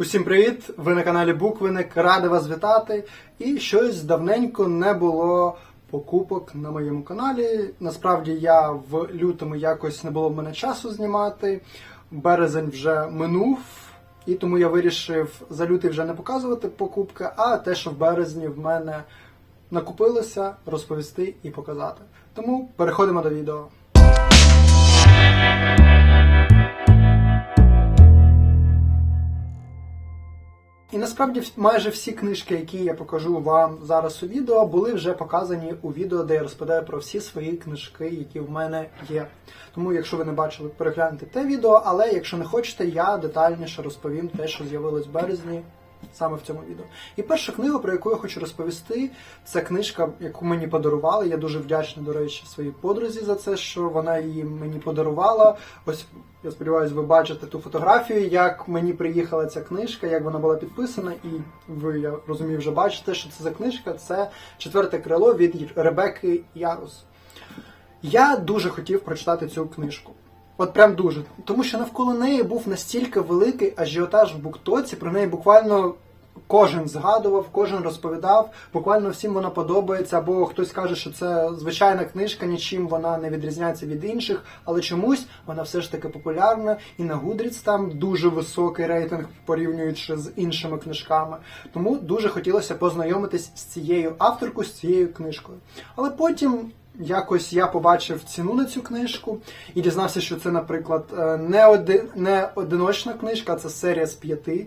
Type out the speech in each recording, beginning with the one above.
Усім привіт! Ви на каналі Буквиник. Радий вас вітати. І щось давненько не було покупок на моєму каналі. Насправді я в лютому якось не було в мене часу знімати. Березень вже минув, і тому я вирішив за лютий вже не показувати покупки, а те, що в березні в мене накупилося, розповісти і показати. Тому переходимо до відео. Насправді майже всі книжки, які я покажу вам зараз у відео, були вже показані у відео, де я розповідаю про всі свої книжки, які в мене є. Тому, якщо ви не бачили, перегляньте те відео, але якщо не хочете, я детальніше розповім те, що з'явилось в березні. Саме в цьому відео. І перша книга, про яку я хочу розповісти, це книжка, яку мені подарували. Я дуже вдячний, до речі, своїй подрузі за це, що вона її мені подарувала. Ось я сподіваюся, ви бачите ту фотографію, як мені приїхала ця книжка, як вона була підписана, і ви, я розумію, вже бачите, що це за книжка. Це четверте крило від Ребекки Ярус. Я дуже хотів прочитати цю книжку. От прям дуже. Тому що навколо неї був настільки великий ажіотаж в буктоці, про неї буквально кожен згадував, кожен розповідав, буквально всім вона подобається, або хтось каже, що це звичайна книжка, нічим вона не відрізняється від інших, але чомусь вона все ж таки популярна, і на Goodreads там дуже високий рейтинг, порівнюючи з іншими книжками. Тому дуже хотілося познайомитись з цією авторкою, з цією книжкою. Але потім. Якось я побачив ціну на цю книжку і дізнався, що це, наприклад, е, не, один, не одиночна книжка, це серія з п'яти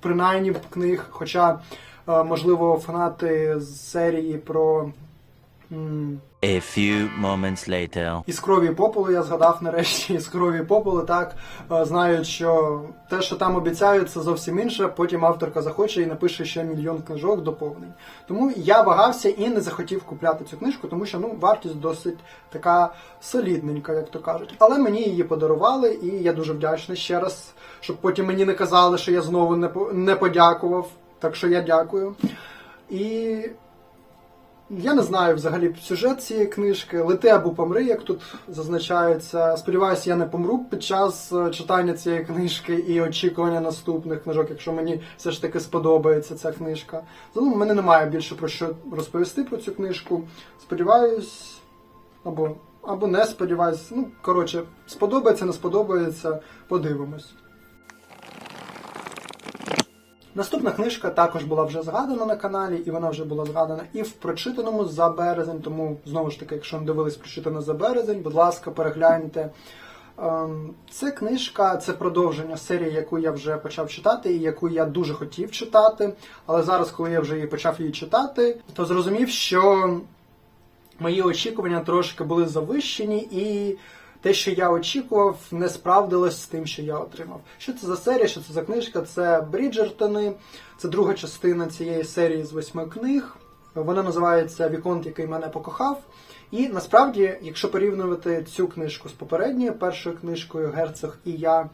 принаймні книг. Хоча, е, можливо, фанати з серії про A few moments later. із крові попелу я згадав нарешті із крові і. Так е, знають, що те, що там обіцяють, це зовсім інше. Потім авторка захоче і напише ще мільйон книжок доповнень. Тому я вагався і не захотів купляти цю книжку, тому що ну вартість досить така солідненька, як то кажуть. Але мені її подарували, і я дуже вдячний ще раз, щоб потім мені не казали, що я знову не не подякував. Так що я дякую. І я не знаю взагалі сюжет цієї книжки. Лети або помри, як тут зазначається. Сподіваюся, я не помру під час е, читання цієї книжки і очікування наступних книжок, якщо мені все ж таки сподобається ця книжка. Загалом в мене немає більше про що розповісти про цю книжку. Сподіваюсь, або, або не сподіваюсь. Ну, коротше, сподобається, не сподобається, подивимось. Наступна книжка також була вже згадана на каналі, і вона вже була згадана і в прочитаному за березень. Тому знову ж таки, якщо не дивились прочитано за березень, будь ласка, перегляньте. Ем, Це книжка, це продовження серії, яку я вже почав читати, і яку я дуже хотів читати. Але зараз, коли я вже її почав її читати, то зрозумів, що мої очікування трошки були завищені, і те, що я очікував, не справдилось з тим, що я отримав. Що це за серія? Що це за книжка? Це Бріджертони, це друга частина цієї серії з восьми книг. Вона називається Віконт, який мене покохав. І насправді, якщо порівнювати цю книжку з попередньою першою книжкою Герцог і я,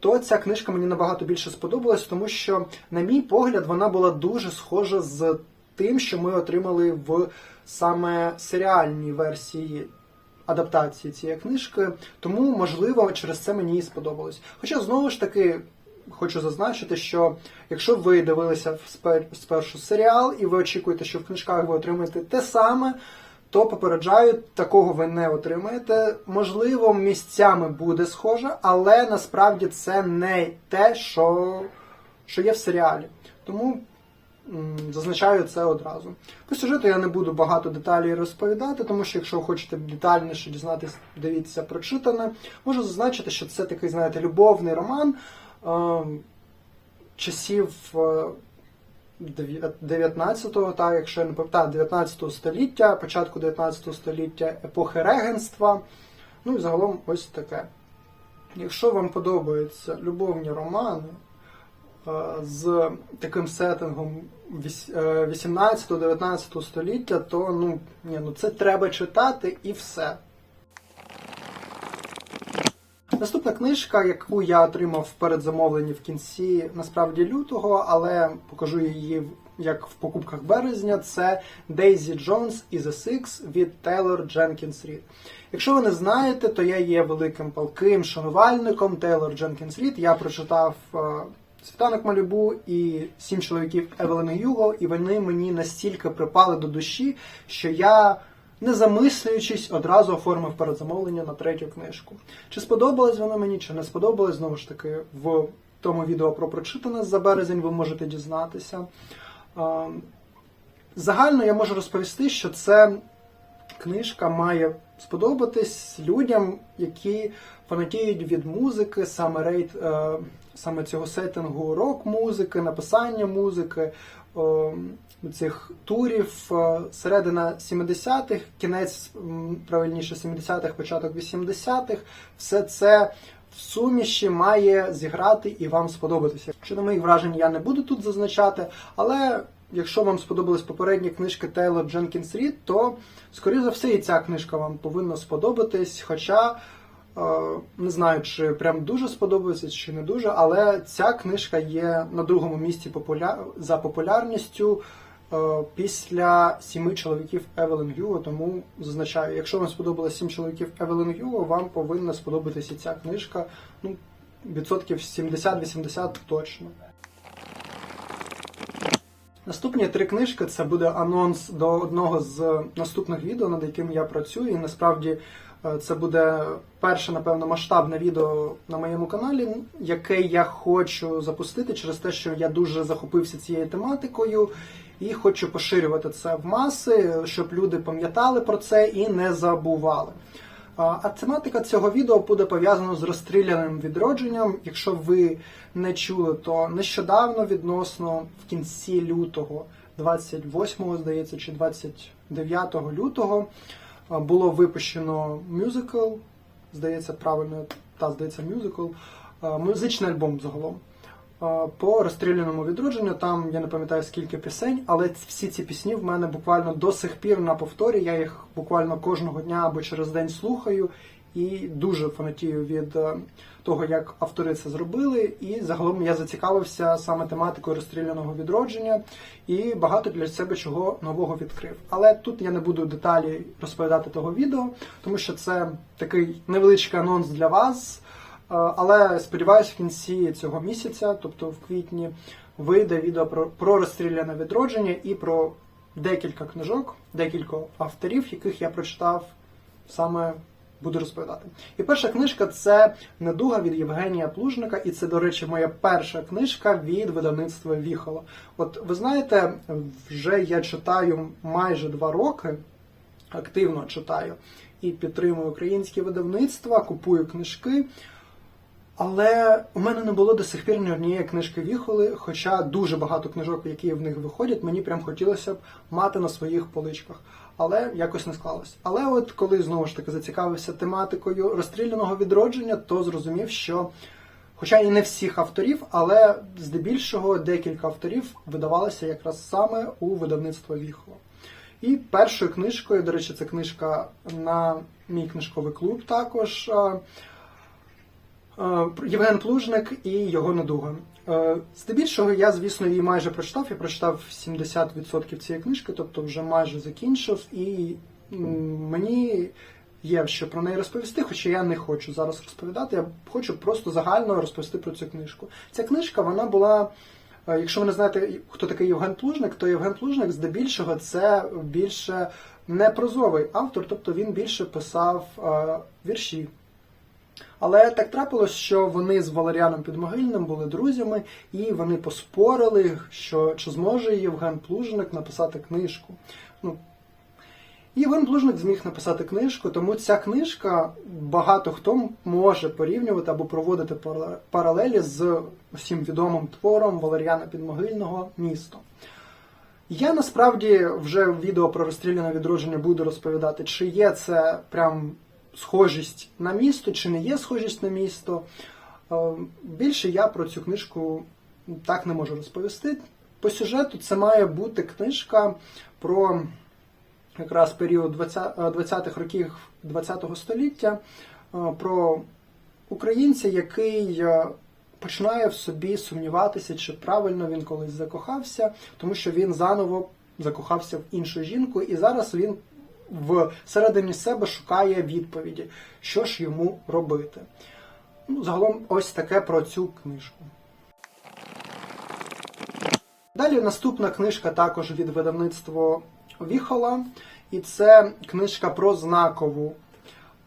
то ця книжка мені набагато більше сподобалась, тому що, на мій погляд, вона була дуже схожа з тим, що ми отримали в саме серіальній версії адаптації цієї книжки. Тому, можливо, через це мені і сподобалось. Хоча знову ж таки. Хочу зазначити, що якщо ви дивилися спер- спершу серіал і ви очікуєте, що в книжках ви отримаєте те саме, то попереджаю, такого ви не отримаєте. Можливо, місцями буде схоже, але насправді це не те, що, що є в серіалі. Тому зазначаю це одразу. По сюжету я не буду багато деталей розповідати, тому що якщо ви хочете детальніше дізнатися, дивіться прочитане. Можу зазначити, що це такий, знаєте, любовний роман е, часів. е, 19-го, так, якщо я не пам'ятаю, 19 століття, початку 19 століття, епохи регенства. Ну і загалом ось таке. Якщо вам подобаються любовні романи е, з таким сеттингом е, 18-19 століття, то ну, ні, ну це треба читати і все. Наступна книжка, яку я отримав в передзамовленні в кінці насправді лютого, але покажу її як в покупках березня, це Daisy Jones і The Six від Тейлор Дженкінс Рід. Якщо ви не знаєте, то я є великим палким шанувальником Тейлор Дженкінс Рід. Я прочитав е, Світанок Малюбу і сім чоловіків Евелен Юго, і вони мені настільки припали до душі, що я, не замислюючись, одразу оформив передзамовлення на третю книжку. Чи сподобалось воно мені, чи не сподобалось, знову ж таки, в тому відео про прочитане за березень ви можете дізнатися. Загально я можу розповісти, що це книжка має сподобатись людям, які фанатіють від музики, саме рейд, е, саме цього сеттингу рок-музики, написання музики, е, цих турів, е, середина 70-х, кінець, правильніше, 70-х, початок 80-х, все це в суміші має зіграти і вам сподобатися. Щодо моїх вражень я не буду тут зазначати, але якщо вам сподобались попередні книжки Тейлор Дженкінс Рід, то, скоріше за все, і ця книжка вам повинна сподобатись. Хоча не знаю, чи прям дуже сподобається, чи не дуже, але ця книжка є на другому місці популя... за популярністю е, після сіми чоловіків Евелен Юго. Тому зазначаю, якщо вам сподобалось сім чоловіків Евелен Юго, вам повинна сподобатися ця книжка. Ну, відсотків 70-80 точно. Наступні три книжки це буде анонс до одного з наступних відео, над яким я працюю. І насправді е, це буде перше, напевно, масштабне відео на моєму каналі, яке я хочу запустити через те, що я дуже захопився цією тематикою і хочу поширювати це в маси, щоб люди пам'ятали про це і не забували. А а тематика цього відео буде пов'язана з розстріляним відродженням. Якщо ви не чули, то нещодавно відносно в кінці лютого, 28, здається, чи 29 лютого, було випущено мюзикл, здається, правильно, та здається, мюзикл, музичний альбом загалом. По розстріляному відродженню там я не пам'ятаю скільки пісень, але всі ці пісні в мене буквально до сих пір на повторі. Я їх буквально кожного дня або через день слухаю і дуже фанатію від е, того, як автори це зробили. І загалом я зацікавився саме тематикою розстріляного відродження і багато для себе чого нового відкрив. Але тут я не буду деталі розповідати того відео, тому що це такий невеличкий анонс для вас. Е, Але сподіваюся, в кінці цього місяця, тобто в квітні, вийде відео про, про розстріляне відродження і про декілька книжок, декілька авторів, яких я прочитав саме. Буду розповідати. І перша книжка це Недуга від Євгенія Плужника, і це, до речі, моя перша книжка від видавництва Віхола. От ви знаєте, вже я читаю майже два роки, активно читаю і підтримую українські видавництва, купую книжки. Але у мене не було до сих пір ні однієї книжки Віхоли, хоча дуже багато книжок, які в них виходять, мені прям хотілося б мати на своїх поличках. Але якось не склалось. Але от коли знову ж таки зацікавився тематикою розстріляного відродження, то зрозумів, що, хоча і не всіх авторів, але здебільшого декілька авторів видавалося якраз саме у видавництво Віхола. І першою книжкою, до речі, це книжка на мій книжковий клуб також. Е, Євген Плужник і його недуга. Е, Здебільшого я, звісно, її майже прочитав. Я прочитав 70% цієї книжки, тобто вже майже закінчив, і мені є що про неї розповісти, хоча я не хочу зараз розповідати. Я хочу просто загально розповісти про цю книжку. Ця книжка вона була. е, Якщо ви не знаєте, хто такий Євген Плужник, то Євген Плужник здебільшого це більше не прозовий автор, тобто він більше писав вірші. Але так трапилось, що вони з Валеріаном Підмогильним були друзями, і вони поспорили, що чи зможе Євген Плужник написати книжку. Ну, Євген Плужник зміг написати книжку, тому ця книжка багато хто може порівнювати або проводити паралелі з усім відомим твором Валеріана Підмогильного Місто. Я насправді вже в відео про розстріляне відродження буду розповідати, чи є це прям схожість на місто, чи не є схожість на місто. Е, Більше я про цю книжку так не можу розповісти. По сюжету це має бути книжка про якраз період 20 е, 20-х років ХХ століття, е, про українця, який починає в собі сумніватися, чи правильно він колись закохався, тому що він заново закохався в іншу жінку, і зараз він в середині себе шукає відповіді, що ж йому робити. Ну, загалом, ось таке про цю книжку. Далі наступна книжка також від видавництва Віхола, і це книжка про знакову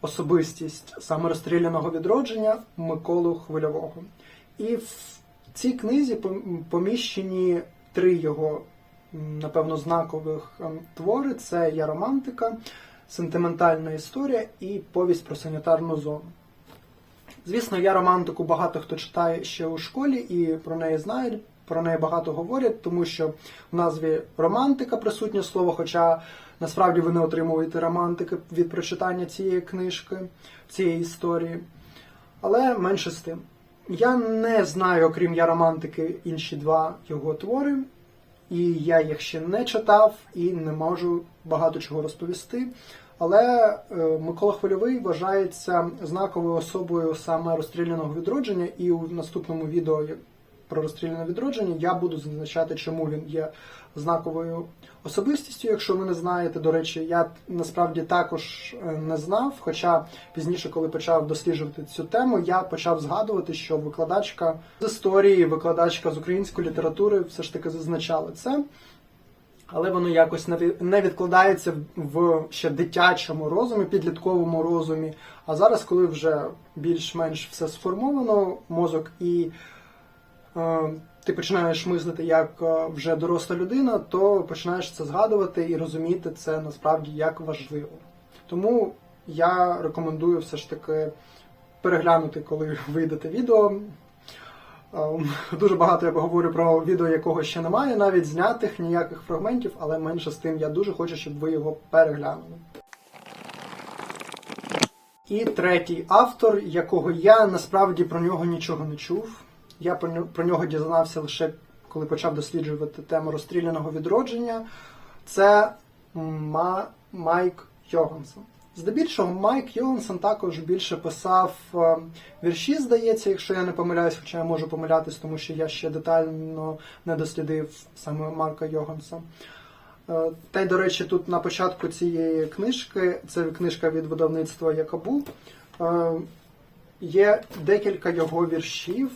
особистість саме розстріляного відродження Миколу Хвильового. І в цій книзі пом- поміщені три його, напевно, знакових ем, твори: це Я романтика, сентиментальна історія і повість про санітарну зону. Звісно, я романтику багато хто читає ще у школі і про неї знають, про неї багато говорять, тому що в назві романтика присутнє слово, хоча насправді ви не отримуєте романтики від прочитання цієї книжки, цієї історії. Але менше з тим. Я не знаю, окрім я романтики, інші два його твори, і я їх ще не читав і не можу багато чого розповісти. Але е, Микола Хвильовий вважається знаковою особою саме розстріляного відродження, і у наступному відео про розстріляне відродження я буду зазначати, чому він є знаковою особистістю. Якщо ви не знаєте, до речі, я насправді також е, не знав. Хоча пізніше, коли почав досліджувати цю тему, я почав згадувати, що викладачка з історії, викладачка з української літератури все ж таки зазначали це але воно якось не відкладається в ще дитячому розумі, підлітковому розумі. А зараз, коли вже більш-менш все сформовано, мозок і ти починаєш мислити як е, вже доросла людина, то починаєш це згадувати і розуміти це насправді як важливо. Тому я рекомендую все ж таки переглянути, коли вийдете відео. Ем, Дуже багато я говорю про відео, якого ще немає, навіть знятих ніяких фрагментів, але менше з тим я дуже хочу, щоб ви його переглянули. І третій автор, якого я насправді про нього нічого не чув. Я про нього, дізнався лише коли почав досліджувати тему розстріляного відродження. Це Ма- Майк Йогансон. Здебільшого Майк Йогансон також більше писав е, вірші, здається, якщо я не помиляюсь, хоча я можу помилятись, тому що я ще детально не дослідив саме Марка Йоганса. Е, Та й, до речі, тут на початку цієї книжки, це книжка від видавництва Якабу, е, є декілька його віршів,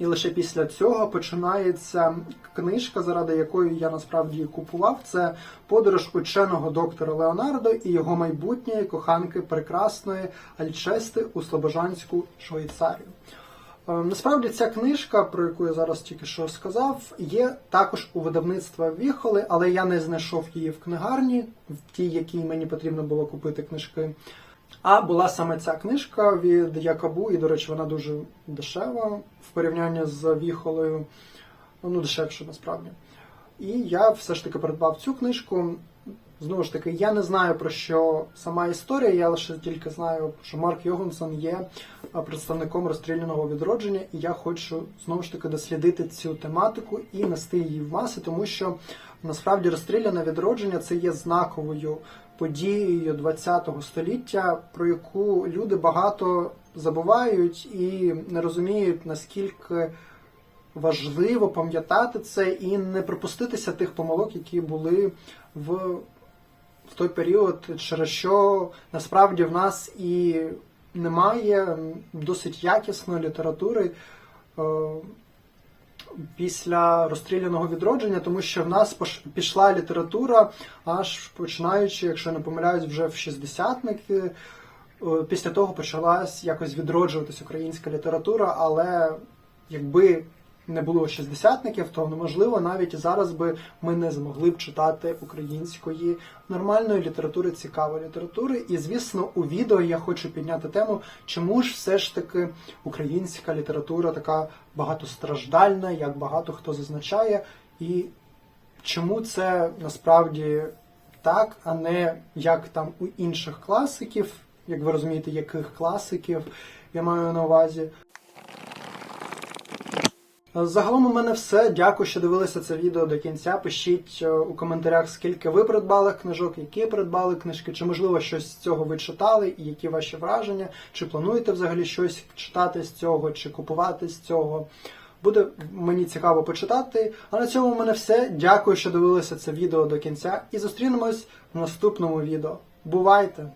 і лише після цього починається книжка, заради якої я насправді купував. Це подорож ученого доктора Леонардо і його майбутньої коханки прекрасної Альчести у Слобожанську Швейцарію. Е, Насправді ця книжка, про яку я зараз тільки що сказав, є також у видавництва Віхоли, але я не знайшов її в книгарні, в тій, якій мені потрібно було купити книжки. А була саме ця книжка від Якабу, і, до речі, вона дуже дешева в порівнянні з Віхолою. Ну, дешевше насправді. І я все ж таки придбав цю книжку. Знову ж таки, я не знаю про що сама історія, я лише тільки знаю, що Марк Йоганссон є представником розстріляного відродження, і я хочу знову ж таки дослідити цю тематику і нести її в маси, тому що насправді розстріляне відродження це є знаковою подією ХХ століття, про яку люди багато забувають і не розуміють, наскільки важливо пам'ятати це і не припуститися тих помилок, які були в, в той період, через що насправді в нас і немає досить якісної літератури. Після розстріляного відродження, тому що в нас пішла література, аж починаючи, якщо не помиляюсь, вже в шістдесятники. Е, Після того почалась якось відроджуватись українська література, але якби не було шістдесятників, то неможливо навіть зараз би ми не змогли б читати української нормальної літератури, цікавої літератури. І звісно, у відео я хочу підняти тему, чому ж все ж таки українська література така багатостраждальна, як багато хто зазначає, і чому це насправді так, а не як там у інших класиків, як ви розумієте, яких класиків я маю на увазі. Загалом у мене все. Дякую, що дивилися це відео до кінця. Пишіть е, у коментарях, скільки ви придбали книжок, які придбали книжки, чи можливо щось з цього ви читали, і які ваші враження, чи плануєте взагалі щось читати з цього, чи купувати з цього. Буде мені цікаво почитати. А на цьому у мене все. Дякую, що дивилися це відео до кінця, і зустрінемось в наступному відео. Бувайте!